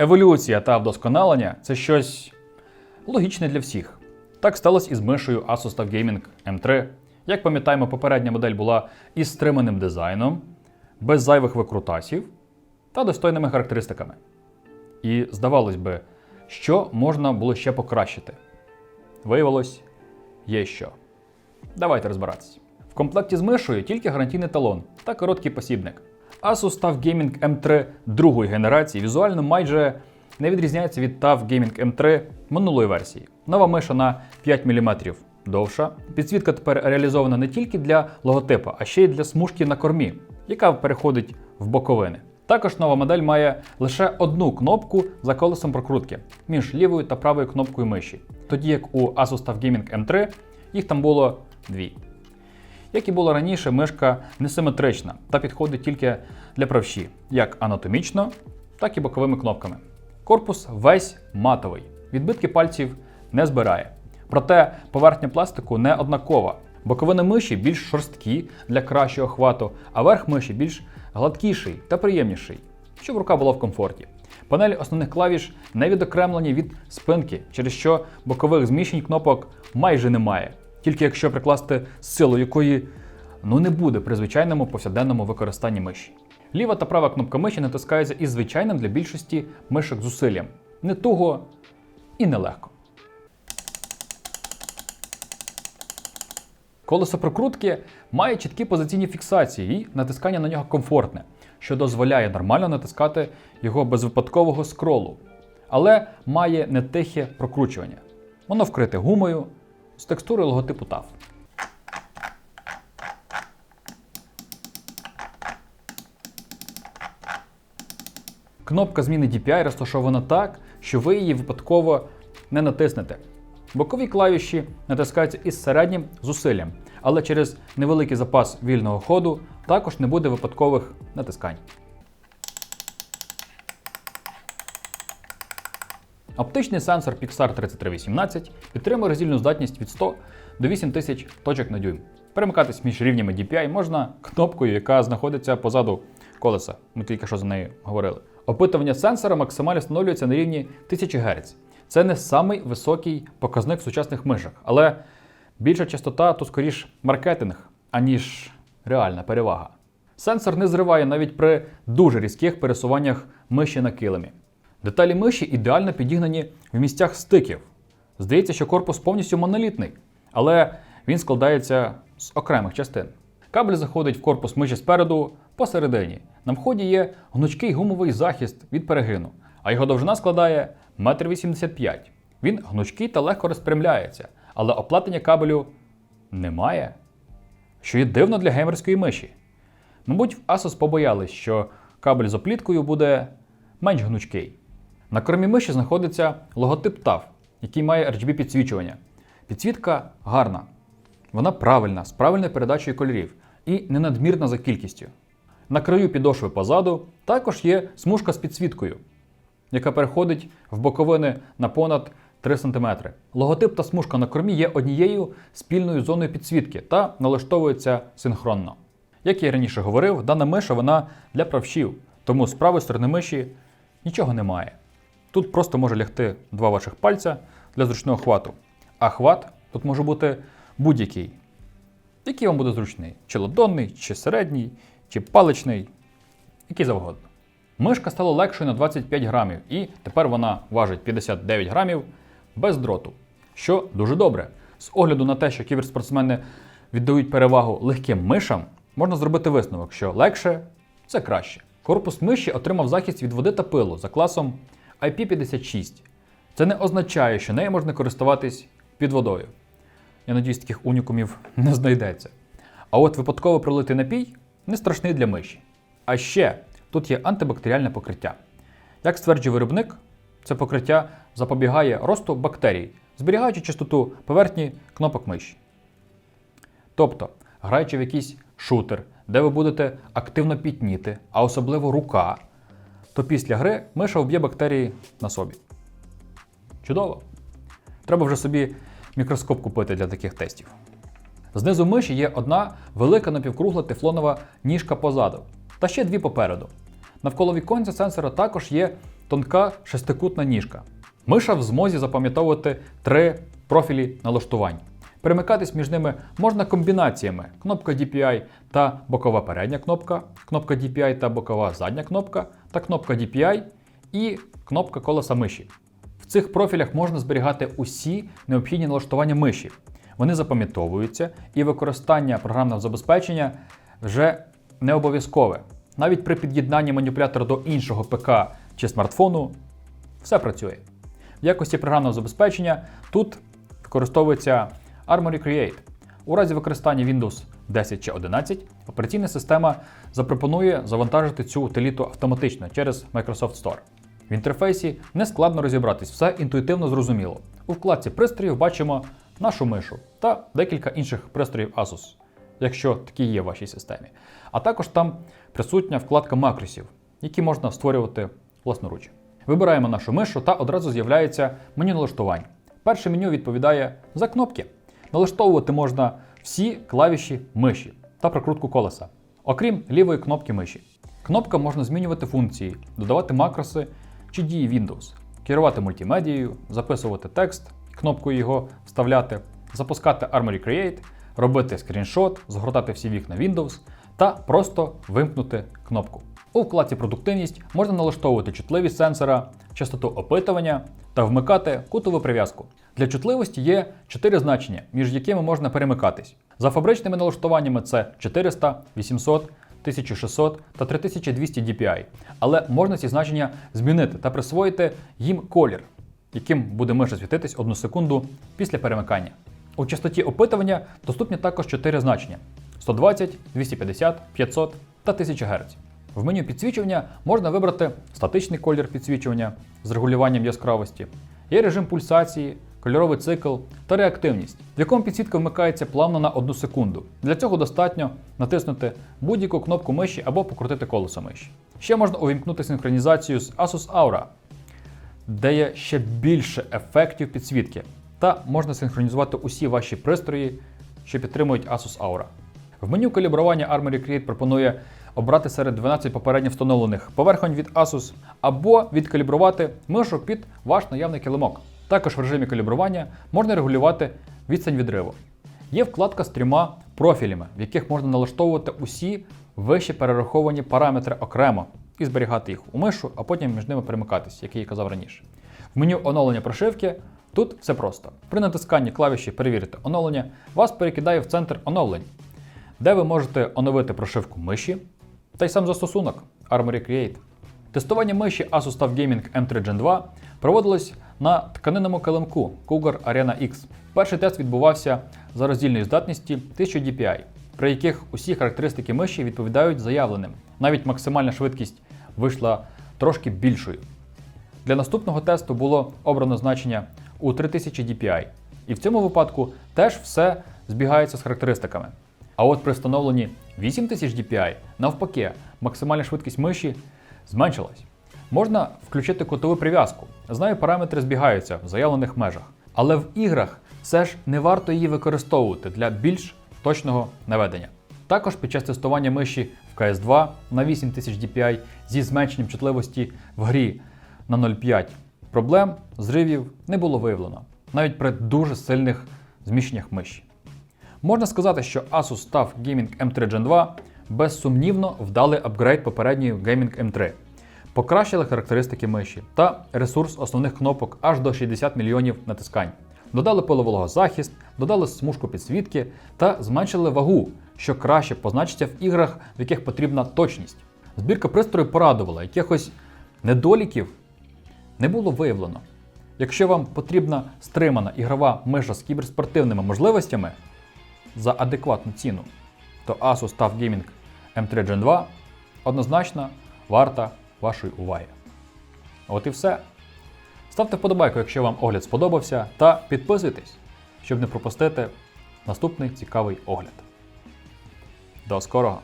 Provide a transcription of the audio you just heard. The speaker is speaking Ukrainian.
Еволюція та вдосконалення це щось логічне для всіх. Так сталося із мишею Asus TUF Gaming M3. Як пам'ятаємо, попередня модель була із стриманим дизайном, без зайвих викрутасів та достойними характеристиками. І здавалось би, що можна було ще покращити. Виявилось, є що. Давайте розбиратися. В комплекті з мишою тільки гарантійний талон та короткий посібник. Asus TUF Gaming M3 другої генерації візуально майже не відрізняється від TUF Gaming M3 минулої версії. Нова миша на 5 мм довша. Підсвітка тепер реалізована не тільки для логотипа, а ще й для смужки на кормі, яка переходить в боковини. Також нова модель має лише одну кнопку за колесом прокрутки між лівою та правою кнопкою миші, тоді як у Asus TUF Gaming M3 їх там було дві. Як і було раніше, мишка несиметрична та підходить тільки для правші, як анатомічно, так і боковими кнопками. Корпус весь матовий, відбитки пальців не збирає. Проте поверхня пластику не однакова. Боковини миші більш шорсткі для кращого хвату, а верх миші більш гладкіший та приємніший, щоб рука була в комфорті. Панелі основних клавіш не відокремлені від спинки, через що бокових зміщень кнопок майже немає. Тільки якщо прикласти силу, якої ну не буде при звичайному повсякденному використанні миші. Ліва та права кнопка миші натискаються із звичайним для більшості мишок зусиллям. Не туго і нелегко. Колесо прокрутки має чіткі позиційні фіксації і натискання на нього комфортне, що дозволяє нормально натискати його без випадкового скролу, але має не тихе прокручування. Воно вкрите гумою з текстурою логотипу TAF. Кнопка зміни DPI розташована так, що ви її випадково не натиснете. Бокові клавіші натискаються із середнім зусиллям, але через невеликий запас вільного ходу також не буде випадкових натискань. Оптичний сенсор Pixar 3318 підтримує роздільну здатність від 100 до 8000 точок на дюйм. Перемикатись між рівнями DPI можна кнопкою, яка знаходиться позаду колеса. Ми тільки що за нею говорили. Опитування сенсора максимально встановлюється на рівні 1000 Гц. Це не самий високий показник в сучасних мишах, але більша частота то скоріш маркетинг, аніж реальна перевага. Сенсор не зриває навіть при дуже різких пересуваннях миші на килимі. Деталі миші ідеально підігнані в місцях стиків. Здається, що корпус повністю монолітний, але він складається з окремих частин. Кабель заходить в корпус миші спереду посередині. На вході є гнучкий гумовий захист від перегину, а його довжина складає 1,85 м. Він гнучкий та легко розпрямляється, але оплетення кабелю немає. Що є дивно для геймерської миші. Мабуть, в Asus побоялись, що кабель з опліткою буде менш гнучкий. На кормі миші знаходиться логотип TAF, який має RGB підсвічування. Підсвітка гарна. Вона правильна, з правильною передачею кольорів і не надмірна за кількістю. На краю підошви позаду також є смужка з підсвіткою, яка переходить в боковини на понад 3 см. Логотип та смужка на кормі є однією спільною зоною підсвітки та налаштовується синхронно. Як я раніше говорив, дана миша вона для правшів, тому з правої сторони миші нічого немає. Тут просто може лягти два ваших пальця для зручного хвату. А хват тут може бути будь-який, який вам буде зручний: чи ладонний, чи середній, чи паличний, який завгодно. Мишка стала легшою на 25 грамів, і тепер вона важить 59 грамів без дроту, що дуже добре. З огляду на те, що кіберспортсмени віддають перевагу легким мишам, можна зробити висновок, що легше це краще. Корпус миші отримав захист від води та пилу за класом IP56. Це не означає, що нею можна користуватись під водою. Я надіюсь, таких унікумів не знайдеться. А от випадково пролитий напій не страшний для миші. А ще тут є антибактеріальне покриття. Як стверджує виробник, це покриття запобігає росту бактерій, зберігаючи чистоту поверхні кнопок миші. Тобто, граючи в якийсь шутер, де ви будете активно пітніти, а особливо рука, то після гри миша вб'є бактерії на собі. Чудово! Треба вже собі мікроскоп купити для таких тестів. Знизу миші є одна велика напівкругла тефлонова ніжка позаду, та ще дві попереду. Навколо віконця сенсора також є тонка шестикутна ніжка. Миша в змозі запам'ятовувати три профілі налаштувань. Перемикатись між ними можна комбінаціями: кнопка DPI та бокова передня кнопка, кнопка DPI та бокова задня кнопка, та кнопка DPI і кнопка колеса миші. В цих профілях можна зберігати усі необхідні налаштування миші. Вони запам'ятовуються, і використання програмного забезпечення вже не обов'язкове. Навіть при під'єднанні маніпулятора до іншого ПК чи смартфону все працює. В якості програмного забезпечення тут використовується Armory Create. У разі використання Windows 10 чи 11 операційна система запропонує завантажити цю утиліту автоматично через Microsoft Store. В інтерфейсі не складно розібратись, все інтуїтивно зрозуміло. У вкладці пристроїв бачимо нашу мишу та декілька інших пристроїв Asus, якщо такі є в вашій системі. А також там присутня вкладка макросів, які можна створювати власноруч. Вибираємо нашу мишу та одразу з'являється меню налаштувань. Перше меню відповідає за кнопки. Налаштовувати можна всі клавіші миші та прокрутку колеса, окрім лівої кнопки миші. Кнопка можна змінювати функції, додавати макроси чи дії Windows, керувати мультимедією, записувати текст, кнопкою його вставляти, запускати Armory Create, робити скріншот, згортати всі вікна Windows та просто вимкнути кнопку. У вкладці Продуктивність можна налаштовувати чутливість сенсора, частоту опитування та вмикати кутову прив'язку. Для чутливості є 4 значення, між якими можна перемикатись. За фабричними налаштуваннями це 400, 800, 1600 та 3200 DPI. Але можна ці значення змінити та присвоїти їм колір, яким буде миша світитись одну секунду після перемикання. У частоті опитування доступні також 4 значення: 120, 250, 500 та 1000 Гц. В меню підсвічування можна вибрати статичний колір підсвічування з регулюванням яскравості, є режим пульсації, кольоровий цикл та реактивність, в якому підсвітка вмикається плавно на 1 секунду. Для цього достатньо натиснути будь-яку кнопку миші або покрутити колесо миші. Ще можна увімкнути синхронізацію з Asus Aura, де є ще більше ефектів підсвітки, та можна синхронізувати усі ваші пристрої, що підтримують Asus Aura. В меню калібрування Armory Create пропонує обрати серед 12 попередньо встановлених поверхонь від Asus або відкалібрувати мишу під ваш наявний килимок. Також в режимі калібрування можна регулювати відстань відриву. Є вкладка з трьома профілями, в яких можна налаштовувати усі вище перераховані параметри окремо і зберігати їх у мишу, а потім між ними перемикатись, як я і казав раніше. В меню оновлення прошивки тут все просто. При натисканні клавіші Перевірити оновлення вас перекидає в центр оновлень, де ви можете оновити прошивку миші та й сам застосунок Armory Create. Тестування миші Asus TUF Gaming M3 Gen 2 проводилось на тканинному килимку Cougar Arena X. Перший тест відбувався за роздільної здатності 1000 DPI, при яких усі характеристики миші відповідають заявленим. Навіть максимальна швидкість вийшла трошки більшою. Для наступного тесту було обрано значення у 3000 DPI. І в цьому випадку теж все збігається з характеристиками. А от при встановленні 8000 DPI, навпаки, максимальна швидкість миші зменшилась. Можна включити кутову прив'язку. Знаю, параметри збігаються в заявлених межах. Але в іграх все ж не варто її використовувати для більш точного наведення. Також під час тестування миші в CS2 на 8000 DPI зі зменшенням чутливості в грі на 0,5 проблем, зривів не було виявлено, навіть при дуже сильних зміщеннях миші. Можна сказати, що Asus TUF Gaming M3 Gen 2 безсумнівно вдалий апгрейд попередньої Gaming M3. Покращили характеристики миші та ресурс основних кнопок аж до 60 мільйонів натискань. Додали пиловологозахист, додали смужку підсвітки та зменшили вагу, що краще позначиться в іграх, в яких потрібна точність. Збірка пристрою порадувала, якихось недоліків не було виявлено. Якщо вам потрібна стримана ігрова миша з кіберспортивними можливостями за адекватну ціну, то Asus TUF Gaming M3 Gen 2 однозначно варта вашої уваги. От і все. Ставте вподобайку, якщо вам огляд сподобався, та підписуйтесь, щоб не пропустити наступний цікавий огляд. До скорого!